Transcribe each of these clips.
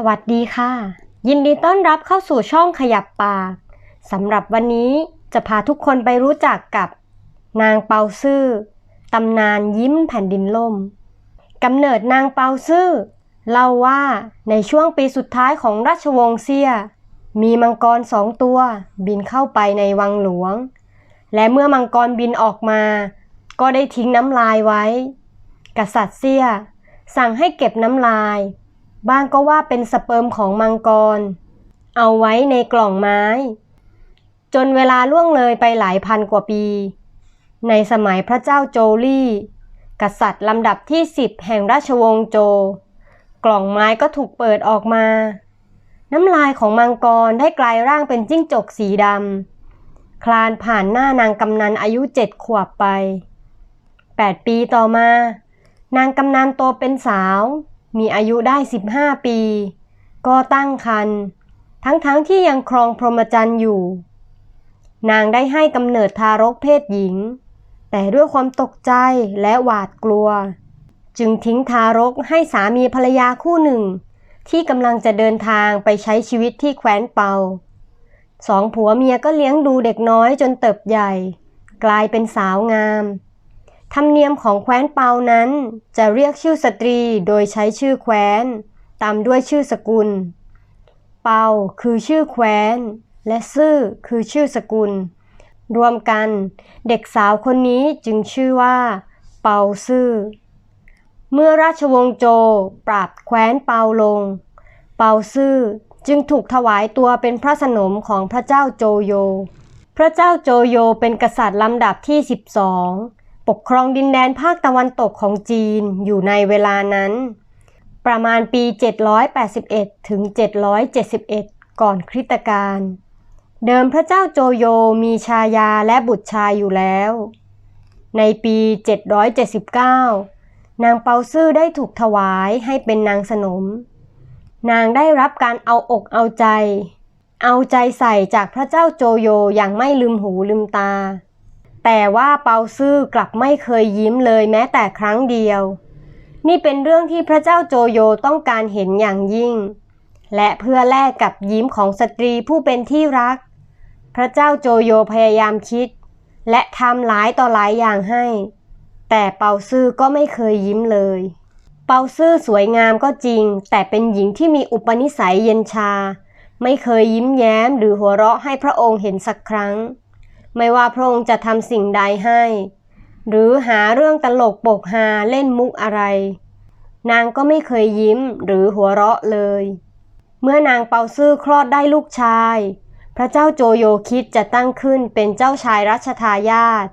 สวัสดีค่ะ ยินดีต้อนรับเข้าสู่ช่องขยับปากสำหรับวันนี้จะพาทุกคนไปรู้จักกับนางเปาซื่อตำนานยิ้มแผ่นดินล่มกำเนิดนางเปาซื่อเล่าว่าในช่วงปีสุดท้ายของราชวงศ์เซีย มีมังกรสองตัวบินเข้าไปในวังหลวง และเมื่อมังกรบินออกมา ก็ได้ทิ้งน้ำลายไว้ กษัตริย์เซี่ยสั่งให้เก็บน้ำลาย บ้างก็ว่าเป็นสเปิร์มของมังกร เอาไว้ในกล่องไม้ จนเวลาล่วงเลยไปหลายพันกว่าปี ในสมัยพระเจ้าโจลี่ กษัตริย์ลำดับที่สิบแห่งราชวงศ์โจ กล่องไม้ก็ถูกเปิดออกมา น้ำลายของมังกรได้กลายร่างเป็นจิ้งจกสีดำคลานผ่านหน้านางกำนันอายุเจ็ดขวบไปแปดปีต่อมา นางกำนันโตเป็นสาว มีอายุได้ 15 ปี ก็ตั้งครรภ์ทั้งๆทที่ยังครองพรหมจรรย์อยู่ นางได้ให้กำเนิดทารกเพศหญิง แต่ด้วยความตกใจและหวาดกลัว จึงทิ้งทารกให้สามีภรรยาคู่หนึ่ง ที่กำลังจะเดินทางไปใช้ชีวิตที่แคว้นเปาสองผัวเมียก็เลี้ยงดูเด็กน้อยจนเติบใหญ่ กลายเป็นสาวงาม ธรรมเนียมของแคว้นเปานั้นจะเรียกชื่อสตรีโดยใช้ชื่อแคว้น ตามด้วยชื่อสกุล เปาคือชื่อแคว้น และซื่อคือชื่อสกุล รวมกันเด็กสาวคนนี้จึงชื่อว่า เปาซื่อ เมื่อราชวงศ์โจปราบแคว้นเปาลง เปาซื่อจึงถูกถวายตัวเป็นพระสนมของพระเจ้าโจโย พระเจ้าโจโยเป็นกษัตริย์ลำดับที่ 12 ปกครองดินแดนภาคตะวันตกของจีนอยู่ในเวลานั้น ประมาณปี 781 ถึง 771 ก่อนคริสตกาลเดิมพระเจ้าโจโยมีชายาและบุตรชายอยู่แล้ว ในปี 779 นางเปาซื่อได้ถูกถวายให้เป็นนางสนม นางได้รับการเอาอกเอาใจ เอาใจใส่จากพระเจ้าโจโยอย่างไม่ลืมหูลืมตา แต่ว่าเปาซื่อกลับไม่เคยยิ้มเลยแม้แต่ครั้งเดียว นี่เป็นเรื่องที่พระเจ้าโจโยต้องการเห็นอย่างยิ่ง และเพื่อแลกกับยิ้มของสตรีผู้เป็นที่รัก พระเจ้าโจโยพยายามคิด และทำหลายต่อหลายอย่างให้ แต่เปาซื่อก็ไม่เคยยิ้มเลย เปาซื่อสวยงามก็จริง แต่เป็นหญิงที่มีอุปนิสัยเย็นชา ไม่เคยยิ้มแย้มหรือหัวเราะให้พระองค์เห็นสักครั้ง ไม่ว่าพระองค์จะทำสิ่งใดให้ หรือหาเรื่องตลกโปกฮาเล่นมุกอะไร นางก็ไม่เคยยิ้มหรือหัวเราะเลย เมื่อนางเปาซื่อคลอดได้ลูกชาย พระเจ้าโจโยคิดจะตั้งขึ้นเป็นเจ้าชายรัชทายาท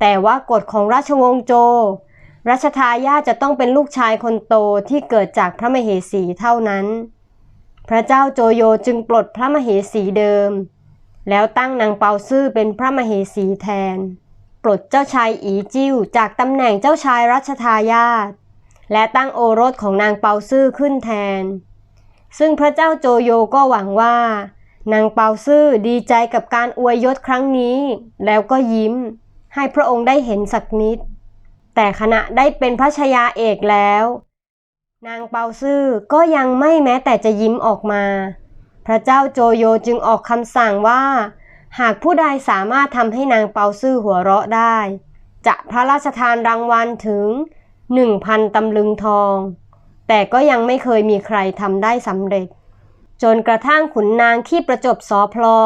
แต่ว่ากฎของราชวงศ์โจ รัชทายาทจะต้องเป็นลูกชายคนโตที่เกิดจากพระมเหสีเท่านั้น พระเจ้าโจโยจึงปลดพระมเหสีเดิม แล้วตั้งนางเปาซื่อเป็นพระมเหสีแทน ปลดเจ้าชายอีจิ้วจากตำแหน่งเจ้าชายรัชทายาทและตั้งโอรสของนางเปาซื่อขึ้นแทน ซึ่งพระเจ้าโจโยก็หวังว่า นางเปาซื่อดีใจกับการอวยยศครั้งนี้ แล้วก็ยิ้ม ให้พระองค์ได้เห็นสักนิด แต่ขณะได้เป็นพระชายาเอกแล้ว นางเปาซื่อก็ยังไม่แม้แต่จะยิ้มออกมา พระเจ้าโจโยจึงออกคำสั่งว่า หากผู้ใดสามารถทำให้นางเปาซื่อหัวเราะได้ จะพระราชทานรางวัลถึง1,000ตำลึงทอง แต่ก็ยังไม่เคยมีใครทำได้สำเร็จ จนกระทั่งขุนนางที่ประจบสอพลอ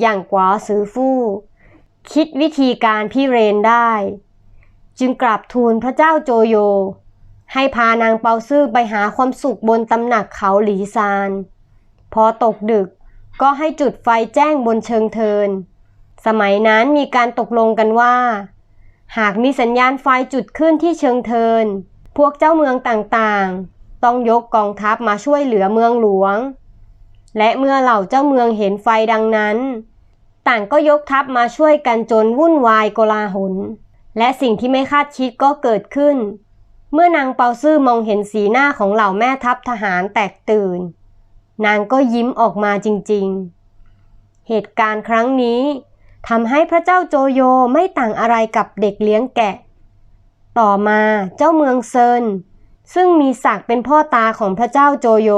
อย่างกวาซือฟู่ คิดวิธีการพิเรนได้ จึงกราบทูลพระเจ้าโจโย ให้พานางเปาซื่อไปหาความสุขบนตำหนักเขาหลีซาน พอตกดึกก็ให้จุดไฟแจ้งบนเชิงเทิน สมัยนั้นมีการตกลงกันว่า หากมีสัญญาณไฟจุดขึ้นที่เชิงเทิน พวกเจ้าเมืองต่างๆ ต้องยกกองทัพมาช่วยเหลือเมืองหลวง และเมื่อเหล่าเจ้าเมืองเห็นไฟดังนั้น ต่างก็ยกทัพมาช่วยกันจนวุ่นวายโกลาหล และสิ่งที่ไม่คาดคิดก็เกิดขึ้น เมื่อนางเปาซื่อมองเห็นสีหน้าของเหล่าแม่ทัพทหารแตกตื่น นางก็ยิ้มออกมาจริงๆ เหตุการณ์ครั้งนี้ทำให้พระเจ้าโจโยไม่ต่างอะไรกับเด็กเลี้ยงแกะ ต่อมาเจ้าเมืองเซิน ซึ่งมีศักดิ์เป็นพ่อตาของพระเจ้าโจโย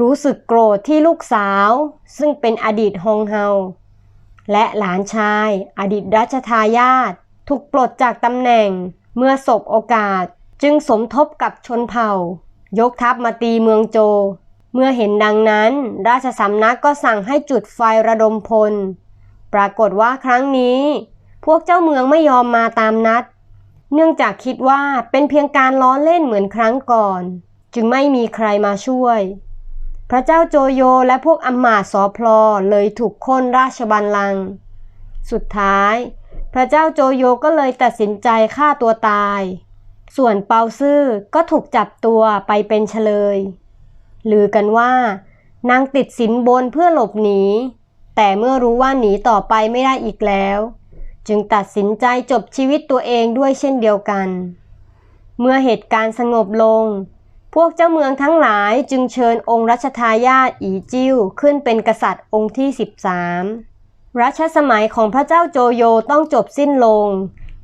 รู้สึกโกรธที่ลูกสาว ซึ่งเป็นอดีตฮองเฮา และหลานชาย อดีตรัชทายาทถูกปลดจากตำแหน่งเมื่อสบโอกาสจึงสมทบกับชนเผ่า ยกทัพมาตีเมืองโจ เมื่อเห็นดังนั้น ราชสำนักก็สั่งให้จุดไฟระดมพล ปรากฏว่าครั้งนี้ พวกเจ้าเมืองไม่ยอมมาตามนัด เนื่องจากคิดว่าเป็นเพียงการล้อเล่นเหมือนครั้งก่อน จึงไม่มีใครมาช่วย พระเจ้าโจโยและพวกอำมาตย์สอพลอเลยถูกค้นราชบัลลังก์สุดท้าย พระเจ้าโจโยก็เลยตัดสินใจฆ่าตัวตาย ส่วนเปาซื่อก็ถูกจับตัวไปเป็นเฉลย ลือกันว่า นางติดสินบนเพื่อหลบหนี แต่เมื่อรู้ว่าหนีต่อไปไม่ได้อีกแล้ว จึงตัดสินใจจบชีวิตตัวเองด้วยเช่นเดียวกัน เมื่อเหตุการณ์สงบลง พวกเจ้าเมืองทั้งหลายจึงเชิญองค์รัชทายาทอีจิ้วขึ้นเป็นกษัตริย์องค์ที่ 13 รัชสมัยของพระเจ้าโจโยต้องจบสิ้นลง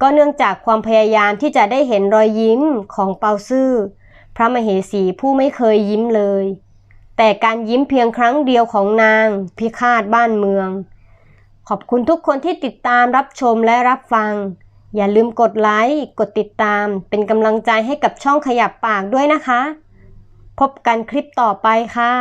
ก็เนื่องจากความพยายามที่จะได้เห็นรอยยิ้มของเปาซื่อ พระมเหสีผู้ไม่เคยยิ้มเลย แต่การยิ้มเพียงครั้งเดียวของนางพิฆาตบ้านเมือง ขอบคุณทุกคนที่ติดตามรับชมและรับฟัง อย่าลืมกดไลค์ กดติดตาม เป็นกำลังใจให้กับช่องขยับปากด้วยนะคะ พบกันคลิปต่อไปค่ะ